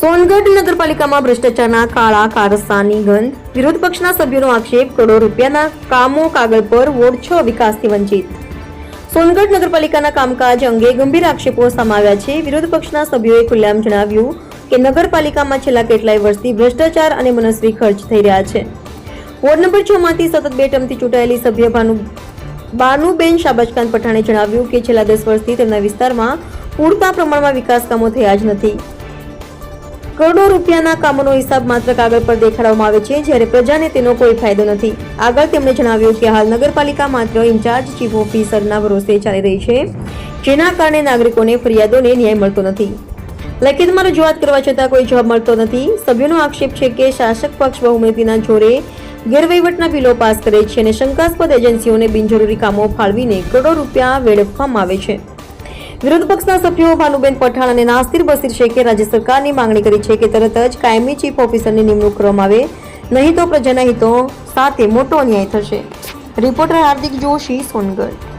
સોનગઢ નગરપાલિકામાં ભ્રષ્ટાચારના કાળા કારસ્તાની ગંધ. વિરોધ પક્ષના સભ્યોનો આક્ષેપ કરોડો રૂપિયાના કામો કાગળ પર વોર્ડ છ વિકાસથી વંચિત. સોનગઢ નગરપાલિકાના કામકાજ અંગે ગંભીર આક્ષેપો સમાવ્યા છે. વિરોધ પક્ષના સભ્યોએ ખુલ્લામ જણાવ્યું કે નગરપાલિકામાં છેલ્લા કેટલાય વર્ષથી ભ્રષ્ટાચાર અને મનસ્વી ખર્ચ થઈ રહ્યા છે. વોર્ડ નંબર છ માંથી સતત બે ટર્મથી ચૂંટાયેલી સભ્ય ભાનુ બાનુબેન શાબાજખાન પઠાણે જણાવ્યું કે છેલ્લા દસ વર્ષથી તેમના વિસ્તારમાં પૂરતા પ્રમાણમાં વિકાસ કામો થયા જ નથી. કરોડો રૂપિયાના કામોનો હિસાબ માત્ર કાગળ પર દેખાડવામાં આવે છે, જ્યારે પ્રજાને તેનો કોઈ ફાયદો નથી. આગળ તેમણે જણાવ્યું કે હાલ નગરપાલિકા માત્ર ઇન્ચાર્જ, ચીફ ઓફિસરના ભરોસે ચાલી રહી છે, જેના કારણે નાગરિકોને ફરિયાદોને ન્યાય મળતો નથી. લેખિતમાં રજૂઆત કરવા છતાં કોઈ જવાબ મળતો નથી. સભ્યોનો આક્ષેપ છે કે શાસક પક્ષ બહુમતીના જોરે ગેરવહીવટના બિલો પાસ કરે છે અને શંકાસ્પદ એજન્સીઓને બિનજરૂરી કામો ફાળવીને કરોડો રૂપિયા વેડફવામાં આવે છે. વિરોધ પક્ષના સભ્યો ભાનુબેન પઠાણ અને નાસ્તિર બસીર શેખે રાજ્ય સરકારની માંગણી કરી છે કે તરત જ કાયમી ચીફ ઓફિસરની નિમણૂક કરવામાં આવે. નહીં તો પ્રજાના હિતો સાથે મોટો અન્યાય થશે. રિપોર્ટર હાર્દિક જોશી સોનગઢ.